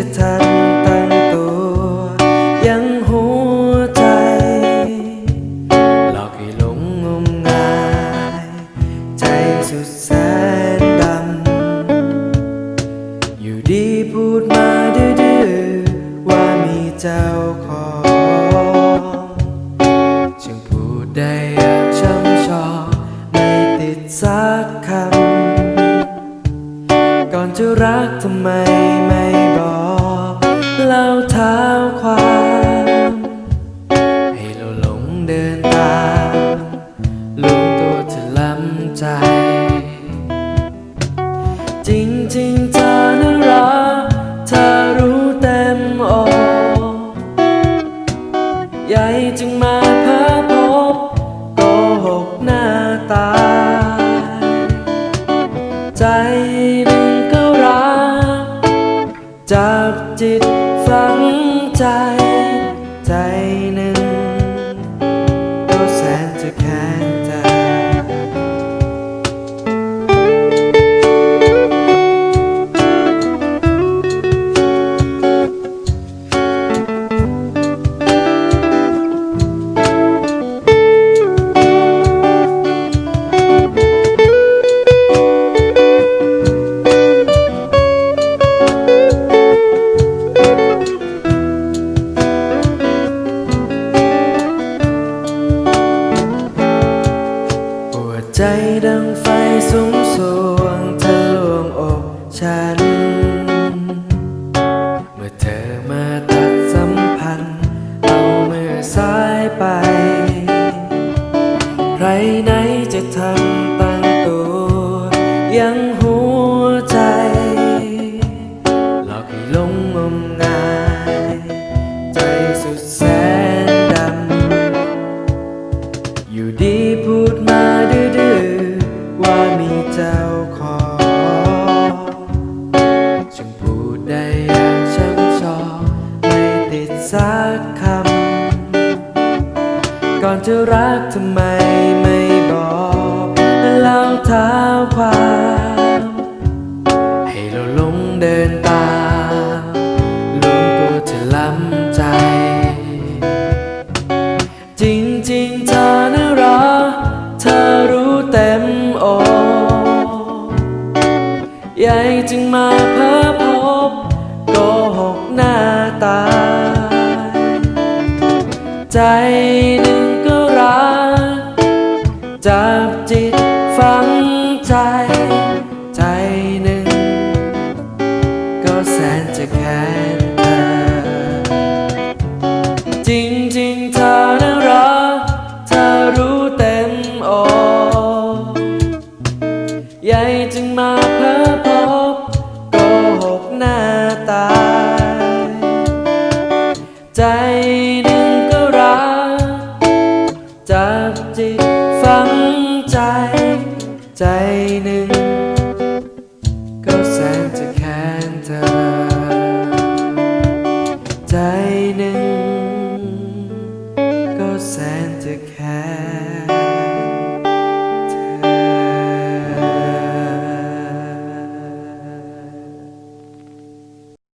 จะทันตั้งตัวยังหัวใจ หลอกให้หลงงมงาย ใจสุดแสนดำ อยู่ดีพูดมาดื้อๆว่ามีเจ้าของจึงพูดได้อย่างช่ำชองไม่ติดสักคำ ก่อนจะรักทำไม จริงๆเธอนั้นรักเธอรู้เต็มอกใหญ่จึงมาเพ้อพบโกหกหน้าตายใจหนึ่งก็รักจับจิตฝังใจ ใจหนึ่งก็แสนจะแค้น ใจดังไฟสูงสวงทะลวงอกฉัน เมื่อเธอมาตัดสัมพันธ์ เอาเมื่อสายไป ใครไหนจะทำตั้งตัวยังหั สักคำ ก่อนจะรักทำไมไม่บอกเล่าเท้าความ ให้เราลงเดินตามลวงตัวเธอล้ำใจ จริงๆเธอน่ารักเธอรู้เต็มอกใหญ่จึงมาเพ้อพบ ใจหนึ่งก็รัก จับจิตฝังใจ ใจหนึ่ง ก็แสนจะแค้นเธอ จริงๆเธอน่ารักเธอรู้เต็มอกใหญ่จึงมาเพ้อพบโกหกหน้าตายใจหนึ่ง จับจิตฝังใจ ใจหนึ่ง ก็แสนจะแค้นเธอ